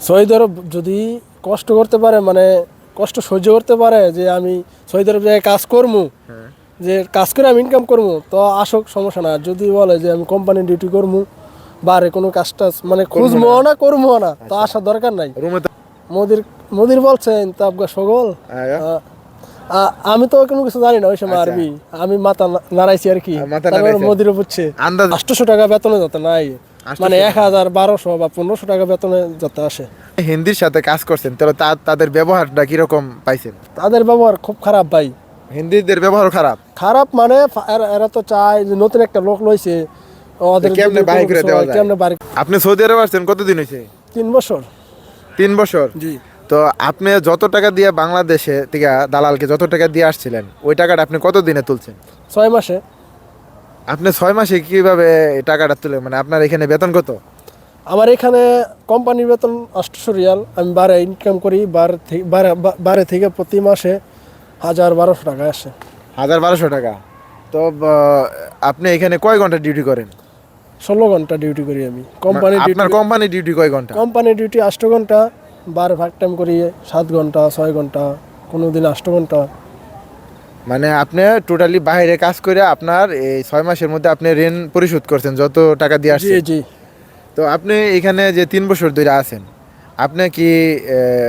Saudi আরব যদি কষ্ট করতে পারে মানে কষ্ট সহ্য করতে পারে যে আমি সৌদি আরব জায়গায় কাজ করব যে কাজ করে আমি ইনকাম করব তো আসক সমস্যা না। যদি বলে যে আমি কোম্পানি ডিউটি করব বারে কোনো কাজ টাজ মানে খুঁজবো না। করব না তো আসার দরকার নাই। মোদির মোদির বলছেন তো আপনার সকল আ- আমি তো কোনো কিছু জানি না ওই সময় আরবি। আমি মাথা নাড়াইছি আর কি। আচ্ছা। নাড়াইছেন। মোদির বুঝছে। আন্দাজ আটশোশো টাকা বেতনে যত নাই। 800 মানে এক হাজার বারোশো বা পনেরোশো টাকা বেতনে যত আসে। হিন্দির সাথে কাজ করছেন তাহলে তাদের ব্যবহারটা কীরকম পাইছেন? তাদের ব্যবহার খুব খারাপ ভাই। হিন্দিদের ব্যবহার খারাপ? খারাপ মানে এরা- তো চায় যে নতুন একটা লোক লইছে ওদের কেমনে যদি করে দেওয়া যায়? কেমনে বাড়ি আপনি সৌদি আরব আসছেন কতদিন হয়েছে তিন বছর। তিন বছর? জি। তো আপনি যত টাকা দিয়ে বাংলাদেশে থেকে দালালকে যত টাকা দিয়ে আসছিলেন ওই টাকাটা আপনি কত দিনে তুলছেন? ছয় মাসে। আপনি ছয় মাসে কীভাবে টাকাটা তুলে মানে আপনার এখানে বেতন কত? আমার এখানে কোম্পানির বেতন আটশোশো রিয়াল আমি বারে ইনকাম করি বার থেকে বারে বারে থেকে প্রতি মাসে হাজার বারোশো টাকা আসে। হাজার বারোশো টাকা। তো আপনি এখানে কয় ঘণ্টা ডিউটি করেন? ষোলো ঘণ্টা ডিউটি করি আমি। কোম্পানি আপনার কোম্পানি ডিউটি কয় ঘণ্টা? কোম্পানি ডিউটি আষ্ট ঘণ্টা বার ভাগ টাইম করি সাত ঘণ্টা ছয় ঘণ্টা কোনো দিন আষ্ট ঘণ্টা। মানে আপনি টোটালি বাইরে কাজ করে আপনার এই ছয় মাসের মধ্যে আপনি ঋণ পরিশোধ করছেন যত টাকা দিয়ে জি আসছেন জি। তো আপনি এখানে যে তিন বছর ধরে আছেন আপনি কি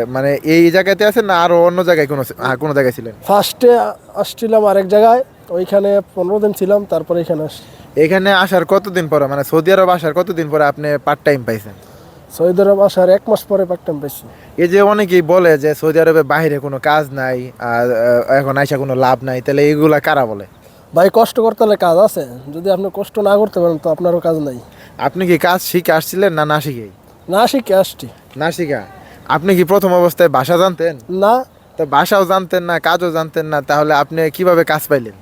মানে এই জায়গাতে আছেন না আরও অন্য জায়গায় কোনো কোনো জায়গায় ছিলেন? ফার্স্টে আসছিলাম আরেক জায়গায় ওইখানে পনেরো দিন ছিলাম তারপরে এখানে আসছি। এখানে আসার কতদিন পরে মানে সৌদি আরব আসার কতদিন পরে আপনি পার্ট টাইম পাইছেন? সৌদি আরব আসার এক মাস পরে টাইম পেয়েছি এই যে অনেকেই বলে যে সৌদি আরবে বাইরে কোনো কাজ নাই আর এখন আইসা কোনো লাভ নাই তাহলে এইগুলা কারা বলে? ভাই কষ্ট করতে হলে কাজ আছে। যদি আপনি কষ্ট না করতে পারেন তো আপনারও কাজ নাই। আপনি কি কাজ শিখে আসছিলেন না না শিখেই না শিখে আসছি। না শিখা? আপনি কি প্রথম অবস্থায় ভাষা জানতেন? না। তো ভাষাও জানতেন না কাজও জানতেন না তাহলে আপনি কীভাবে কাজ পাইলেন?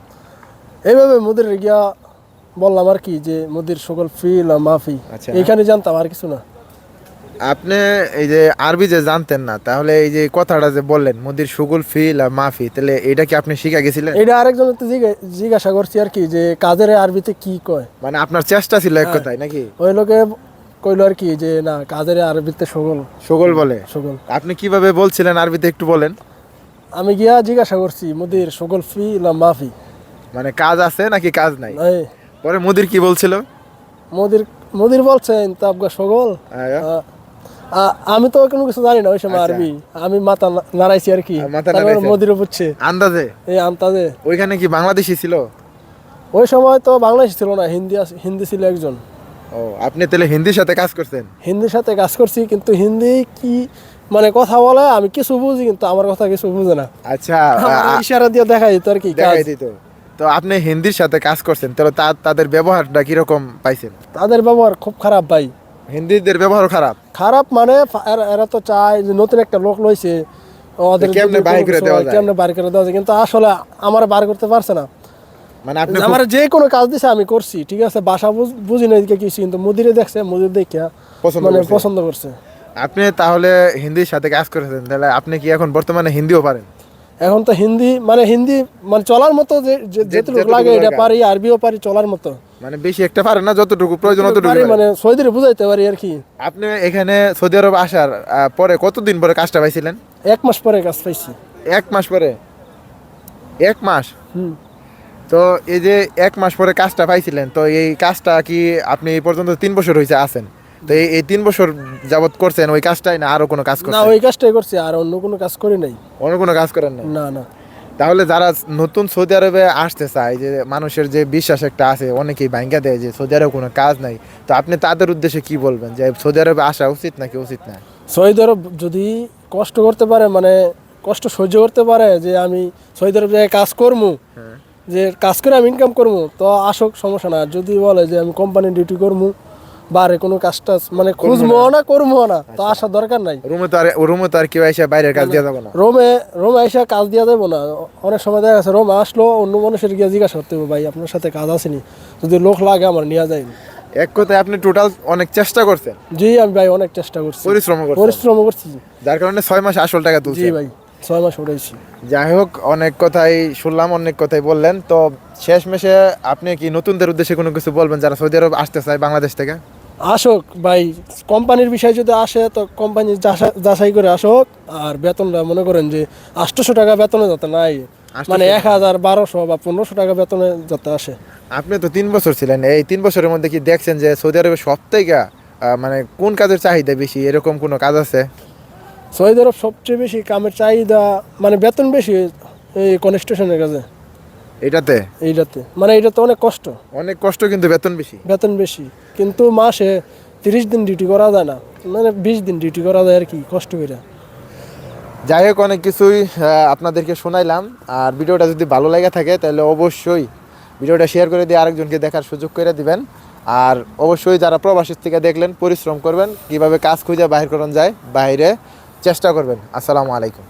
এইভাবে মুদির গিয়া বললাম আর কি যে মুদির সকল ফিল আর মাফি এখানে জানতাম আর কিছু না। আপনি এই যে আরবি যে জানতেন না তাহলে এই যে কথাটা যে বললেন মুদির সুগুল ফিল আর মাফি তাহলে এটা কি আপনি শিখা গেছিলেন? এটা আরেকজন তো জিজ্ঞাসা করছি আর কি যে কাজের আরবিতে কি কয়? মানে আপনার চেষ্টা ছিল এক হ্যাঁ। কথায় নাকি? ওই লোকে কইলো আর কি যে না কাজের আরবিতে সকল সুগল বলে? সকল আপনি কীভাবে বলছিলেন আরবিতে একটু বলেন? আমি গিয়া জিজ্ঞাসা করছি মুদির সকল ফিল আর মাফি। মানে কাজ আছে নাকি কাজ নাই? পরে মুদির কি বলছিল? মোদির মোদির বলছেন তা আপনার সকল আয়া। আ- আ- আমি তো কোনো কিছু জানি না ওই সময় আচ্ছা। আরবি। আমি মাথা নাড়াইছি আর কি। মোদিরও বুঝছে আন্দাজে? এই আন্তাজে ওইখানে কি বাংলাদেশি ছিল? ওই সময় তো বাংলাদেশ ছিল না হিন্দি হিন্দি ছিল একজন। ও আপনি তাহলে হিন্দির সাথে কাজ করছেন? হিন্দির সাথে কাজ করছি কিন্তু হিন্দি কি মানে কথা বলে আমি কিছু বুঝি কিন্তু আমার কথা কিছু বুঝে না। আচ্ছা ইশারা দিয়ে দেখাই তো আর কি দেখাই দিত। তো আপনি হিন্দির সাথে কাজ করছেন তাহলে তাদের ব্যবহারটা কীরকম পাইছেন? তাদের ব্যবহার খুব খারাপ ভাই। হিন্দিদের ব্যবহার খারাপ। খারাপ মানে এরা- তো চায় যে নতুন একটা লোক লইছে। ওদের কেমনে বাহির করে দেওয়া যায়? কেমনে বাহির করে দেওয়া যায়? কিন্তু আসলে আমার বার করতে পারছে না। মানে আপনি আমার যে কোনো কাজ দিছে আমি করছি ঠিক আছে? বাসা বুঝি না এদিকে কিছু কিন্তু মুদিরে দেখছে মুদির দেখে পছন্দ মানে পছন্দ করছে। আপনি তাহলে হিন্দির সাথে কাজ করেছেন তাহলে আপনি কি এখন বর্তমানে হিন্দিও পারেন? এখন তো হিন্দি মানে হিন্দি মানে চলার মতো যে যেটুকু লাগে এটা পারি আরবিও পারি চলার মতো। মানে বেশি একটা পারেন না যতটুকু প্রয়োজন পারি। মানে বুঝাইতে পারি আর কি। আপনি এখানে সৌদি আরব আসার পরে কতদিন পরে কাজটা পাইছিলেন? এক মাস পরে কাজ পাইছি। এক মাস পরে? এক মাস? হুম। তো এই যে এক মাস পরে কাজটা পাইছিলেন তো এই কাজটা কি আপনি এই পর্যন্ত তিন বছর হয়েছে আছেন? তো এই- তিন বছর যাবত করছেন ওই কাজটাই না আরও কোনো কাজ না ওই কাজটাই করছি আর অন্য কোনো কাজ করি নাই। অন্য কোনো কাজ করেন না না না। তাহলে যারা নতুন সৌদি আরবে আসতে চায় যে মানুষের যে বিশ্বাস একটা আছে অনেকেই ভাঙ্গা দেয় যে সৌদি আরবে কোনো কাজ নাই। তো আপনি তাদের উদ্দেশ্যে কি বলবেন? যে সৌদি আরবে আসা উচিত নাকি উচিত না? সৌদি আরব যদি কষ্ট করতে পারে মানে কষ্ট সহ্য করতে পারে যে আমি সৌদি আরব জায়গায় কাজ করব যে কাজ করে আমি ইনকাম করব তো আসুক সমস্যা না যদি বলে যে আমি কোম্পানি ডিউটি করব বারে কোনো কাজ টাজ মানে খুঁজবো না। করব না। তো আসার দরকার নাই। রুমে তো আর রুমে তো আর কেউ এসে বাইরের কাজ দিয়ে যাব না। রোমে রোমে এসে কাজ দেওয়া যাব না। অনেক সময় দেখা গেছে রোমে আসলো অন্য মানুষের গিয়ে জিজ্ঞাসা করতে হবে ভাই আপনার সাথে কাজ আসেনি যদি লোক লাগে আমার নেওয়া যায় এক কথায় আপনি টোটাল অনেক চেষ্টা করছেন। জি আমি ভাই অনেক চেষ্টা করছি। পরিশ্রম করছেন। পরিশ্রম করছি। যার কারণে ছয় মাস আসল টাকা জি ভাই ছয় মাস উঠেছি যাই হোক অনেক কথাই শুনলাম অনেক কথাই বললেন। তো শেষ মেশে আপনি কি নতুনদের উদ্দেশ্যে কোনো কিছু বলবেন যারা সৌদি আরব আসতে চায় বাংলাদেশ থেকে? আসুক ভাই কোম্পানির বিষয়ে যদি আসে তো কোম্পানি যাচাই- করে আসুক। আর বেতনটা মনে করেন যে আটশোশো টাকা বেতনে যাতে নাই মানে এক হাজার বারোশো বা পনেরোশো টাকা বেতনে যাতে আসে। আপনি তো তিন বছর ছিলেন এই তিন বছরের মধ্যে কি দেখছেন যে সৌদি আরবে সব থেকে মানে কোন কাজের চাহিদা বেশি? এরকম কোনো কাজ আছে? সৌদি আরব সবচেয়ে বেশি কামের চাহিদা মানে বেতন বেশি এই কনস্ট্রাকশনের কাজে। এটাতে এইটাতে। মানে এটা তো অনেক কষ্ট। অনেক কষ্ট কিন্তু বেতন বেশি। বেতন বেশি। কিন্তু মাসে তিরিশ দিন ডিউটি করা যায় না। মানে বিশ দিন ডিউটি করা যায় আর কি কষ্ট করে। যাই হোক অনেক কিছুই আপনাদেরকে শোনাইলাম। আর ভিডিওটা যদি ভালো লেগে থাকে তাহলে অবশ্যই ভিডিওটা শেয়ার করে দিয়ে আরেকজনকে দেখার সুযোগ করে দিবেন। আর অবশ্যই যারা প্রবাসীর থেকে দেখলেন পরিশ্রম করবেন কীভাবে কাজ খুঁজে বাহির করানো যায় বাইরে চেষ্টা করবেন। আসসালামু আলাইকুম।